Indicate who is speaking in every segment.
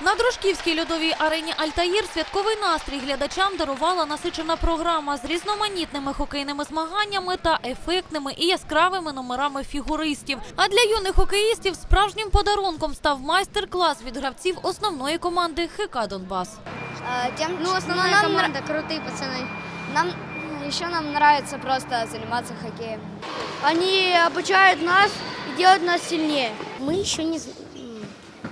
Speaker 1: На Дружківській льодовій арені Альтаїр святковий настрій глядачам дарувала насичена програма з різноманітними хокейними змаганнями та ефектними і яскравими номерами фігуристів. А для юних хокеїстів справжнім подарунком став майстер-клас від гравців основної команди ХК Донбас.
Speaker 2: А, Тем,
Speaker 3: Ну, основная
Speaker 2: нам,
Speaker 3: команда, крутые пацаны.
Speaker 2: нра- нам еще нам нравится просто заниматься хоккеем.
Speaker 3: Они обучают нас и делают нас сильнее.
Speaker 4: Мы еще не, з- м,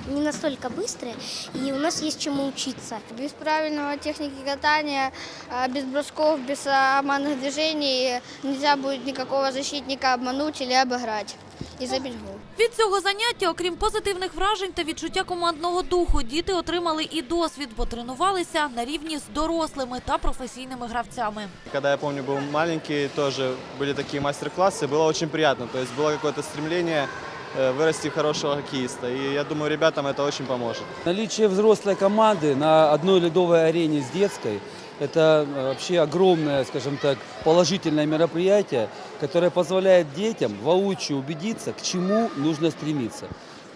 Speaker 4: не настолько быстрые, и у нас есть чему учиться.
Speaker 3: Без правильного техники катания, а, без бросков, без а, обманных движений нельзя будет никакого защитника обмануть или обыграть и забить гол.
Speaker 1: Від цього заняття, окрім позитивних вражень та відчуття командного духу, діти отримали і досвід, бо тренувалися на рівні з дорослими та професійними гравцями.
Speaker 5: Когда я помню, был маленький, тоже были такие мастер-классы, было очень приятно. То есть было какое-то стремление э, вырасти в хорошего хоккеиста. И я думаю, ребятам это очень поможет.
Speaker 6: Наличие взрослой команды на одной ледовой арене с детской – это э, вообще огромное, скажем так, положительное мероприятие, которое позволяет детям воочию убедиться, к чему нужно стремиться.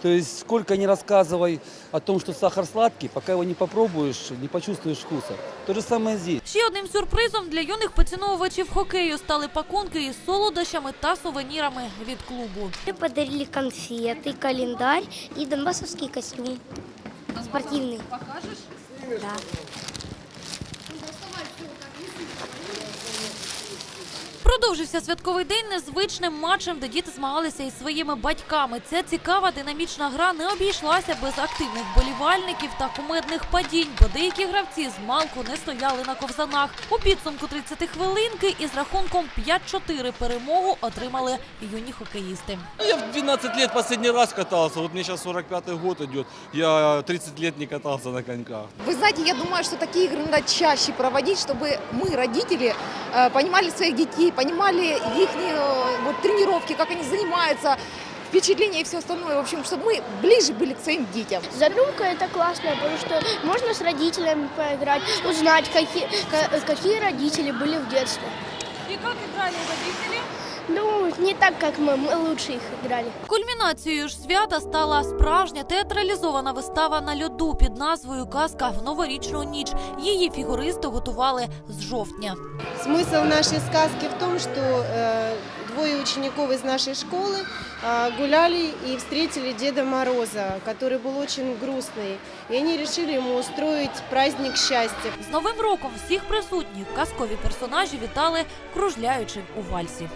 Speaker 6: То есть сколько ни рассказывай о том, что сахар сладкий, пока его не попробуешь, не почувствуешь вкуса. То же самое здесь.
Speaker 1: Ще одним сюрпризом для юних поціновувачів хокею стали пакунки із солодощами та сувенірами від клубу.
Speaker 4: Мне подарили конфеты, календарь и донбассовский костюм. Спортивный. Покажешь? Да.
Speaker 1: Продовжився святковий день незвичним матчем, де діти змагалися із своїми батьками. Ця цікава динамічна гра не обійшлася без активних болівальників та кумедних падінь, бо деякі гравці з малку не стояли на ковзанах. У підсумку 30 хвилинки із рахунком 5-4 перемогу отримали юні хокеїсти.
Speaker 7: Ну, Я в 12 лет последний раз катался, вот мне сейчас 45-й год идет, я 30 лет не катался на коньках.
Speaker 8: Вы знаете, я думаю, что такие игры надо чаще проводить, чтобы мы, родители, э, понимали своих детей, понимали их э, вот, тренировки, как они занимаются, впечатления и все остальное. В общем, чтобы мы ближе были к своим детям.
Speaker 3: Задумка это классная, потому что можно с родителями поиграть, узнать, какие, ка- какие родители были в детстве.
Speaker 1: І як грали родителі?
Speaker 3: Ну, не так, как мы, мы лучше их играли.
Speaker 1: Кульмінацією ж свята стала справжня театралізована вистава на льоду під назвою Казка в новорічну ніч. Її фігуристи готували з жовтня.
Speaker 9: Смысл нашей сказки в том, что э, двое учеников из нашей школы э, гуляли и встретили Деда Мороза, который был очень грустный. И они решили ему устроить праздник счастья.
Speaker 1: З новим роком всіх присутніх казкові персонажі вітали, кружляючи у вальсі.